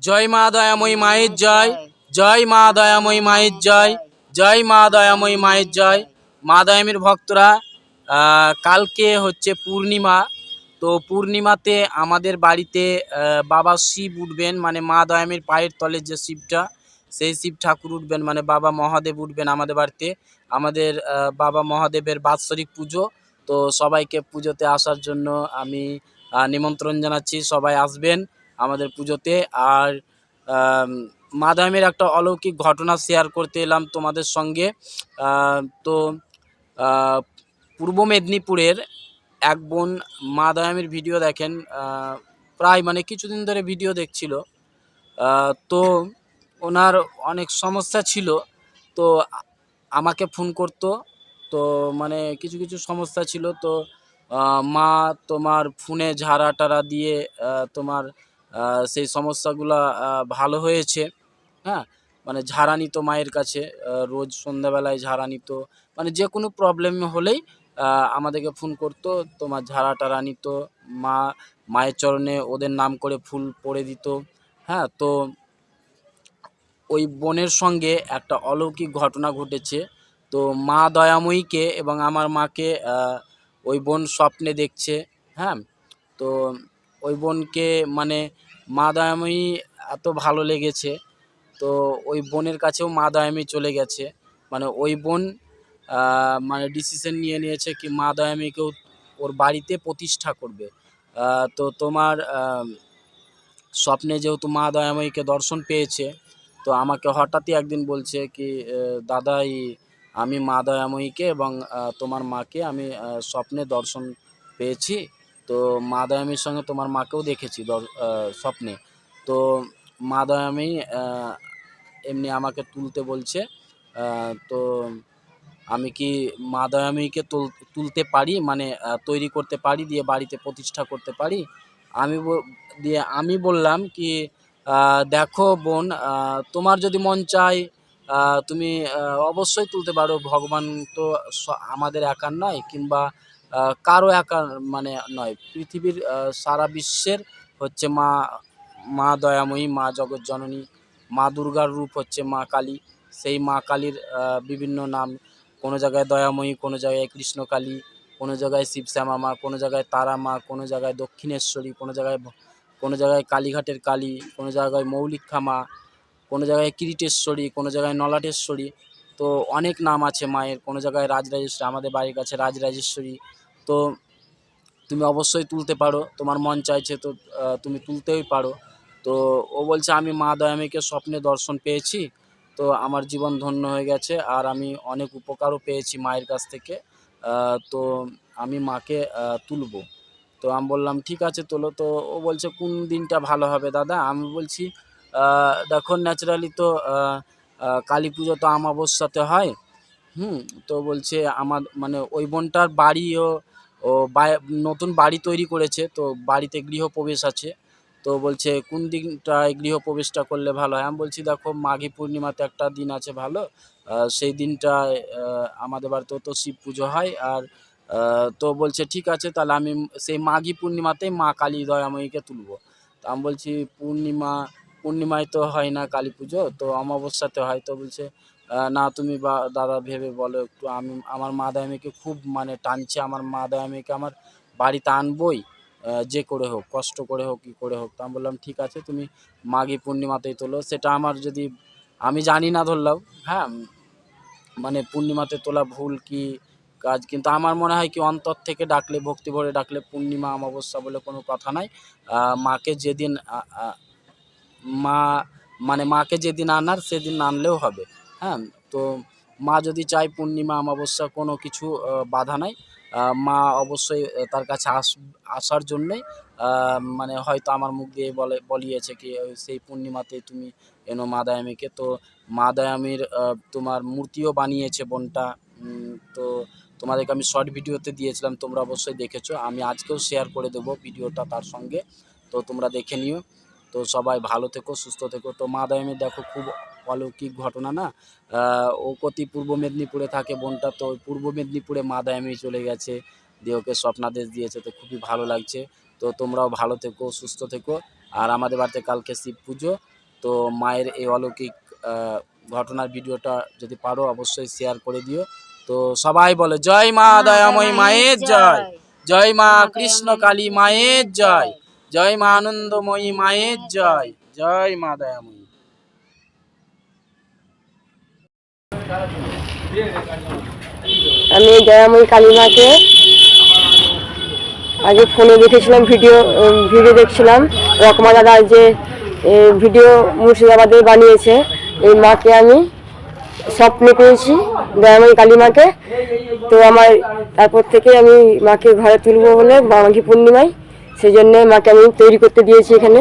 জয় মা দয়াময়ী মায়ের জয় জয় মা দয়াময়ী মায়ের জয় জয় মা দয়াময়ী মায়ের জয়। মা দয়ামীর ভক্তরা কালকে হচ্ছে পূর্ণিমা। তো পূর্ণিমাতে আমাদের বাড়িতে বাবা শিব উঠবেন মানে মা দয়ামীর পায়ের তলের যে শিবটা, সেই শিব ঠাকুর উঠবেন মানে বাবা মহাদেব উঠবেন আমাদের বাড়িতে। আমাদের বাবা মহাদেবের বাৎসরিক পুজো। তো সবাইকে পুজোতে আসার জন্য আমি নিমন্ত্রণ জানাচ্ছি। সবাই আসবেন। আমাদের পুজোতে। আর মাদামের একটা অলৌকিক ঘটনা শেয়ার করতে এলাম তোমাদের সঙ্গে। তো পূর্ব মেদিনীপুরের এক বোন মা দয়ামের ভিডিও দেখেন প্রায় মানে কিছুদিন ধরে ভিডিও দেখছিল। তো ওনার অনেক সমস্যা ছিল। তো আমাকে ফোন করতো। তো মানে কিছু কিছু সমস্যা ছিল। তো মা তোমার ফোনে ঝাড়া টারা দিয়ে তোমার সেই সমস্যাগুলো ভালো হয়েছে হ্যাঁ? মানে ঝাড়া নিত মায়ের কাছে রোজ সন্ধ্যাবেলায় ঝাড়া নিত। মানে যে কোনো প্রবলেম হলেই আমাদেরকে ফোন করতো, তোমার ঝাড়া টাড়া নিত, মা, মায়ের চরণে ওদের নাম করে ফুল পড়ে দিত হ্যাঁ? তো ওই বোনের সঙ্গে একটা অলৌকিক ঘটনা ঘটেছে। তো মা দয়াময়ীকে এবং আমার মাকে ওই বোন স্বপ্নে দেখছে হ্যাঁ? তো ওই বোনকে মানে মা দয়াময়ী এত ভালো লেগেছে, তো ওই বোনের কাছেও মা দয়াময়ী চলে গেছে। মানে ওই বোন মানে ডিসিশন নিয়ে নিয়েছে কি মা দয়াময়ীকেও ওর বাড়িতে প্রতিষ্ঠা করবে। তো তোমার স্বপ্নে যেহেতু মা দয়াময়ীকে দর্শন পেয়েছে, তো আমাকে হঠাৎই একদিন বলছে কি দাদাই, আমি মা দয়াময়ীকে এবং তোমার মাকে আমি স্বপ্নে দর্শন পেয়েছি। তো মা দয়াময়ীর সঙ্গে তোমার মাকেও দেখেছি স্বপ্নে। তো মা দয়াময়ী আহ, এমনি আমাকে তুলতে বলছে তো আমি কি মা দয়াময়ীকে তুলতে পারি? মানে তৈরি করতে পারি দিয়ে বাড়িতে প্রতিষ্ঠা করতে পারি? আমি দিয়ে আমি বললাম কি দেখো বোন তোমার যদি মন চায় তুমি অবশ্যই তুলতে পারো। ভগবান তো আমাদের একার নয় কিংবা কারও একার মানে নয় পৃথিবীর সারা বিশ্বের হচ্ছে মা মা দয়াময়ী মা জগৎ জননী মা দুর্গার রূপ হচ্ছে মা কালী সেই মা কালীর বিভিন্ন নাম কোনো জায়গায় দয়াময়ী কোনো জায়গায় কৃষ্ণকালী কোনো জায়গায় শিবশ্যামা মা কোনো জায়গায় তারা মা কোনো জায়গায় দক্ষিণেশ্বরী কোনো জায়গায় কোনো জায়গায় কালীঘাটের কালী কোনো জায়গায় মৌলিক্ষা মা কোনো জায়গায় কিরিটেশ্বরী কোনো জায়গায় নলাটেশ্বরী তো অনেক নাম আছে মায়ের কোনো জায়গায় রাজরাজেশ্বরী আমাদের বাড়ির কাছে রাজরাজেশ্বরী তো তুমি অবশ্যই তুলতে পারো, তোমার মন চাইছে তো তুমি তুলতেই পারো। তো ও বলছে, আমি মা দয়ামীকে স্বপ্নে দর্শন পেয়েছি, তো আমার জীবন ধন্য হয়ে গেছে আর আমি অনেক উপকারও পেয়েছি মায়ের কাছ থেকে তো আমি মাকে তুলবো। তো আমি বললাম, ঠিক আছে, তোলো। তো ও বলছে, কোন দিনটা ভালো হবে দাদা? আমি বলছি দেখো ন্যাচারালি তো কালী পুজো তো আমাবস্যাতে হয় হুম, তো বলছে আমার মানে ওই বোনটার বাড়িও, ও নতুন বাড়ি তৈরি করেছে, তো বাড়িতে গৃহপ্রবেশ আছে। তো বলছে, কোন দিনটায় গৃহপ্রবেশটা করলে ভালো হয়? আমি বলছি, দেখো, মাঘী পূর্ণিমাতে একটা দিন আছে ভালো সেই দিনটায় আমাদের বাড়িতেও তো শিব পুজো হয়, আর তো বলছে, ঠিক আছে, তাহলে আমি সেই মাঘী পূর্ণিমাতেই মা কালী দয়াময়ীকে তুলবো। তো আমি বলছি, পূর্ণিমা, পূর্ণিমায় তো হয় না কালী পুজো, তো অমাবস্যাতে হয়। তো বলছে না তুমি বা দাদা ভেবে বলো একটু, আমি, আমার মা দয়ামীকে খুব মানে টানছে, আমার মা দায়ামিকে আমার বাড়িতে আনবই যে করে হোক, কষ্ট করে হোক, কী করে হোক, তো আমি বললাম, ঠিক আছে, তুমি মাঘী পূর্ণিমাতেই তোলো। সেটা আমার যদি, আমি জানি না ধরলাম হ্যাঁ মানে পূর্ণিমাতে তোলা ভুল কি কাজ, কিন্তু আমার মনে হয় কি অন্তর থেকে ডাকলে, ভক্তি ভরে ডাকলে পূর্ণিমা অমাবস্যা বলে কোনো কথা নাই। মাকে যেদিন মা মানে মাকে যেদিন আনার, সেদিন আনলেও হবে। হ্যাঁ তো মা যদি চায় পূর্ণিমা, অমাবস্যা কোনো কিছু বাধা নাই মা অবশ্যই তার কাছে আস, আসার জন্যই মানে হয়তো আমার মুখ দিয়ে বলে, বলিয়েছে কি সেই পূর্ণিমাতে তুমি এনো মা দয়ামীকে। তো মা দয়ামীর তোমার মূর্তিও বানিয়েছে বোনটা তো তোমাদেরকে আমি শর্ট ভিডিওতে দিয়েছিলাম, তোমরা অবশ্যই দেখেছ। আমি আজকেও শেয়ার করে দেবো ভিডিওটা তার সঙ্গে, তো তোমরা দেখে নিও। তো সবাই ভালো থেকো সুস্থ থেকো। তো মা দয়ামীর দেখো খুব অলৌকিক ঘটনা না? ও কতি পূর্ব মেদিনীপুরে থাকে বোনটা তো পূর্ব মেদিনীপুরে মা দয়ামী চলে গেছে। দিয়ে ওকে স্বপ্নাদেশ দিয়েছে তো খুবই ভালো লাগছে। তো তোমরাও ভালো থেকো সুস্থ থেকো। আর আমাদের বাড়িতে কালকে শিব পুজো। তো মায়ের এই অলৌকিক ঘটনার ভিডিওটা যদি পারো অবশ্যই শেয়ার করে দিও। তো সবাই বলে জয় মা দয়াময় মায়ের জয়। জয়। মা কৃষ্ণ কালী মায়ের জয়। জয় মা আনন্দময়ী মায়ের জয় জয় মা দয়াময়ী। আমি দয়াময়ী কালিমাকে আগে ফোনে দেখেছিলাম ভিডিও ভিডিও দেখছিলাম। রকমা দাদা যে ভিডিও মুর্শিদাবাদে বানিয়েছে, এই মাকে আমি স্বপ্নে পেয়েছি, দয়াময়ী কালিমাকে। তো আমার তারপর থেকে আমি মাকে ঘরে তুলবো বলে মাঘী পূর্ণিমায় সেই জন্যে মাকে আমি তৈরি করতে দিয়েছি এখানে।